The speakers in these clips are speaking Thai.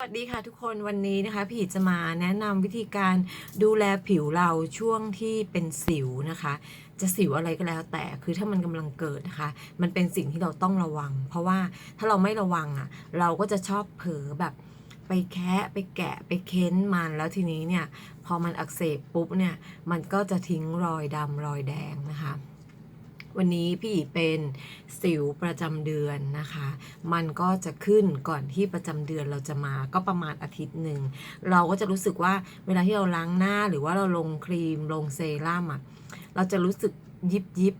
สวัสดีค่ะทุกคนวันนี้นะคะพี่จะมาแนะนำวิธีการดูแลผิวเราช่วงที่เป็นสิวนะคะ จะสิวอะไรก็แล้วแต่คือถ้ามันกำลังเกิดนะคะ มันเป็นสิ่งที่เราต้องระวัง เพราะว่าถ้าเราไม่ระวังอะ เราก็จะชอบเผลอแบบไปแคะไปแกะไปเค้นมันแล้วทีนี้เนี่ย พอมันอักเสบปุ๊บเนี่ย มันก็จะทิ้งรอยดำรอยแดงนะคะ วันนี้พี่เป็นสิวประจำเดือนนะคะ มันก็จะขึ้นก่อนที่ประจำเดือนเราจะมาก็ประมาณอาทิตย์หนึ่ง เราก็จะรู้สึกว่าเวลาที่เราล้างหน้าหรือว่าเราลงครีมลงเซรั่มอะเราจะรู้สึกยิบยิบ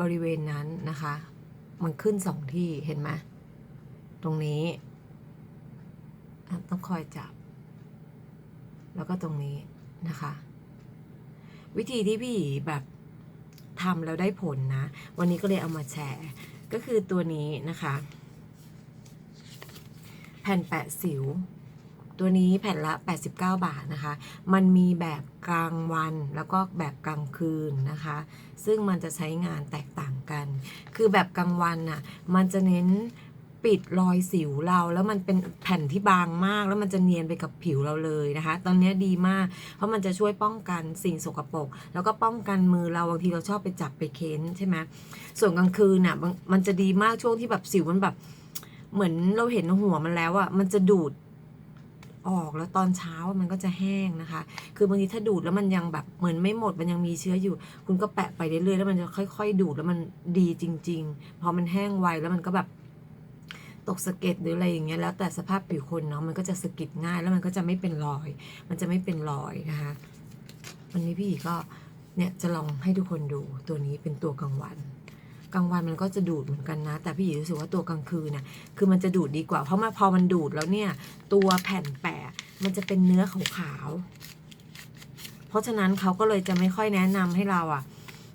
บริเวณนั้นนะคะ มันขึ้นสองที่เห็นไหมตรงนี้ ต้องคอยจับ แล้วก็ตรงนี้นะคะ วิธีที่พี่แบบ ทำแล้วได้ผลนะ วันนี้ก็เลยเอามาแชร์ ก็คือตัวนี้นะคะ แผ่นแปะสิว ตัวนี้แผ่นละ 89 บาทนะคะ มันมีแบบกลางวันแล้วก็แบบกลางคืนนะคะ ซึ่งมันจะใช้งานแตกต่างกัน คือแบบกลางวันน่ะ มันจะเน้น ปิดรอยสิวเราแล้วมันเป็นแผ่นที่บางมาก แล้วมันจะเนียนไปกับผิวเราเลยนะคะ ตอนนี้ดีมาก เพราะมันจะช่วยป้องกันสิ่งสกปรกแล้วก็ป้องกันมือเราบางทีเราชอบไปจับไปเค้นใช่ไหมส่วนกลางคืนน่ะมันจะดีมากช่วงที่แบบสิวมันแบบ เหมือนเราเห็นหัวมันแล้วอะมันจะดูดออกแล้วตอนเช้ามันก็จะแห้งนะคะ คือบางทีถ้าดูดแล้วมันยังแบบเหมือนไม่หมดมันยังมีเชื้ออยู่ คุณก็แปะไปเรื่อยๆแล้วมันจะค่อย ๆ ดูดแล้วมันดีจริง ๆ พอมันแห้งไวแล้วมันก็แบบ ตกสะเก็ดหรืออะไรอย่างเงี้ยแล้วแต่สภาพผิวคนเนาะมันก็จะสะกิดง่ายแล้วมันก็จะไม่เป็นรอย มันจะไม่เป็นรอยนะคะวันนี้พี่ก็เนี่ยจะลองให้ทุกคนดูตัวนี้เป็นตัวกลางวันกลางวันมันก็จะดูดเหมือนกันนะ แต่พี่หยีรู้สึกว่าตัวกลางคืนน่ะคือมันจะดูดดีกว่า เพราะมาพอมันดูดแล้วเนี่ย ตัวแผ่นแปะมันจะเป็นเนื้อขาวๆเพราะฉะนั้นเขาก็เลยจะไม่ค่อยแนะนำให้เราอะ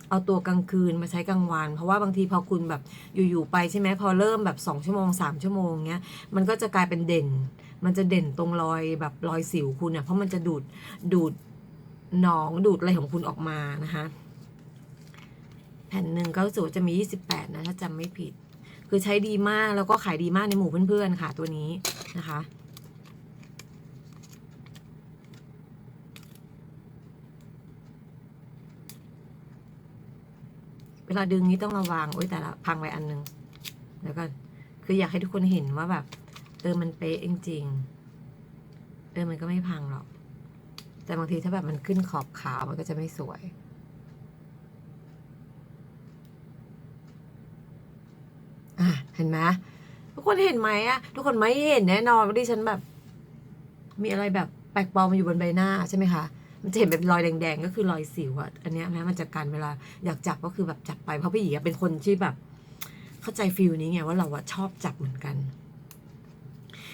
เอาตัวกลางคืนมาใช้กลางวัน เพราะว่าบางทีพอคุณแบบอยู่ๆไปใช่ไหมพอเริ่มแบบสองชั่วโมงสามชั่วโมงเงี้ยมันก็จะกลายเป็นเด่น มันจะเด่นตรงรอยแบบรอยสิวคุณเนี่ยเพราะมันจะดูดดูดหนองดูดอะไรของคุณออกมานะคะแผ่นหนึ่งก็รู้สึกว่าจะมี 28 นะ ถ้าจำไม่ผิด คือใช้ดีมากแล้วก็ขายดีมากในหมู่เพื่อนๆค่ะตัวนี้นะคะ เวลาดึงนี้ต้องระวังโอ๊ยแต่ละพังไปอันหนึงเดี๋ยวก่อนคืออยากให้ทุกคนเห็นว่าแบบเออมันเป๊ะจริงๆเออมันก็ไม่พังหรอก แต่บางทีถ้าแบบมันขึ้นขอบขาวมันก็จะไม่สวยอะเห็นไหมทุกคนเห็นไหมอะทุกคนไม่เห็นแน่นอนว่าดิฉันแบบ มีอะไรแบบแปลกปลอมมาอยู่บนใบหน้าใช่ไหมคะ มันจะเห็นเป็นรอยแดงๆ ก็คือรอยสิวอะอันเนี้ยแม้มันจะกันเวลาอยากจับก็คือแบบจับไปเพราะพี่หยีเป็นคนที่แบบ เข้าใจฟิลนี้ไงว่าเราอะชอบจับเหมือนกัน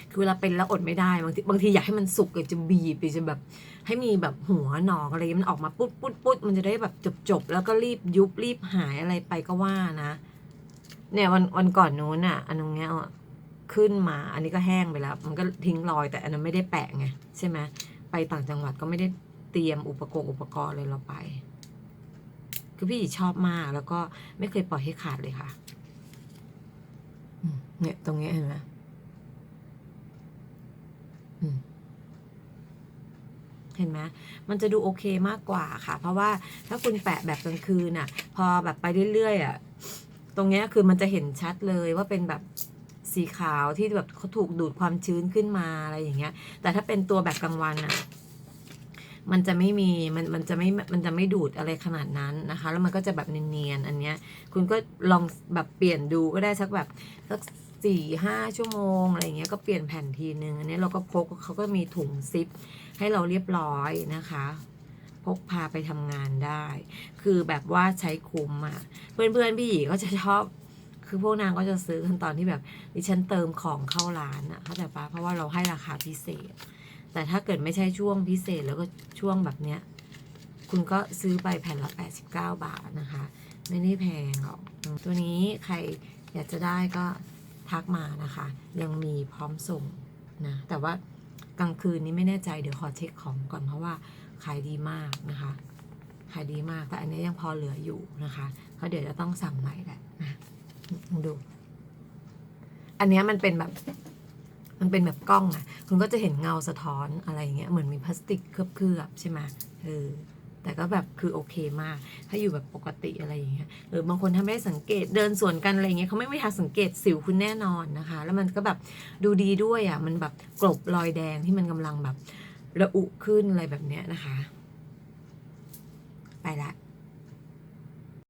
คือเวลาเป็นแล้วอดไม่ได้บางทีบางทีอยากให้มันสุกเลยจะบีบไปจะแบบ ให้มีแบบหัวหนองอะไรเงี้ยมันออกมาปุ๊ดปุ๊ดปุ๊ดมันจะได้แบบจบจบแล้วก็รีบยุบรีบหายอะไรไปก็ว่านะ เนี่ยวันวันก่อนนู้นอะอันตรงเนี้ยอะขึ้นมา อันนี้ก็แห้งไปแล้ว มันก็ทิ้งรอยแต่อันนั้นไม่ได้แปะไงใช่ไหมไปต่างจังหวัดก็ไม่ได้ เตรียมอุปกรณ์อุปกรณ์เลยเราไป คือพี่ชอบมากแล้วก็ไม่เคยปล่อยให้ขาดเลยค่ะอืมเนี่ยตรงเนี้ยเห็นไหมอืมเห็นไหมมันจะดูโอเคมากกว่าค่ะ เพราะว่าถ้าคุณแปะแบบกลางคืนน่ะ พอแบบไปเรื่อยๆอะ ตรงเนี้ยคือมันจะเห็นชัดเลยว่าเป็นแบบสีขาวที่แบบเขาถูกดูดความชื้นขึ้นมาอะไรอย่างเงี้ย แต่ถ้าเป็นตัวแบบกลางวันอะ มันจะไม่มีมันมันจะไม่มันจะไม่ดูดอะไรขนาดนั้นนะคะ แล้วมันก็จะแบบเนียนๆอันเนี้ยคุณก็ลองแบบเปลี่ยนดูก็ได้สักแบบสักสี่ห้าชั่วโมงอะไรอย่างเงี้ยก็เปลี่ยนแผ่นทีนึงอันนี้เราก็พกเขาก็มีถุงซิปให้เราเรียบร้อยนะคะพกพาไปทำงานได้ คือแบบว่าใช้คุ้มอะ เพื่อนๆพี่หยีก็จะชอบ คือพวกนางก็จะซื้อกันตอนที่แบบดิฉันเติมของเข้าร้านอะเข้าใจปะเพราะว่าเราให้ราคาพิเศษ แต่ถ้าเกิดไม่ใช่ช่วงพิเศษแล้วก็ช่วงแบบเนี้ย คุณก็ซื้อไปแผ่นละ 89 บาทนะคะ ไม่ได้แพงหรอก ตัวนี้ใครอยากจะได้ก็ทักมานะคะ ยังมีพร้อมส่งนะ แต่ว่ากลางคืนนี้ไม่แน่ใจเดี๋ยวขอเช็คของก่อนเพราะว่าขายดีมากนะคะ ขายดีมากแต่อันนี้ยังพอเหลืออยู่นะคะเพราเดี๋ยวจะต้องสั่งใหม่แหละนะดู อันนี้มันเป็นแบบ มันเป็นแบบกล้องอะคุณก็จะเห็นเงาสะท้อนอะไรอย่างเงี้ยเหมือนมีพลาสติกเคลือบๆใช่ไหมเออแต่ก็แบบคือโอเคมาก ถ้าอยู่แบบปกติอะไรอย่างเงี้ยหรือบางคนถ้าไม่ได้สังเกตเดินสวนกันอะไรอย่างเงี้ยเขาไม่มีทางสังเกตสิวคุณแน่นอนนะคะ แล้วมันก็แบบดูดีด้วยอะมันแบบกลบรอยแดงที่มันกำลังแบบระอุขึ้นอะไรแบบเนี้ยนะคะ ไปละ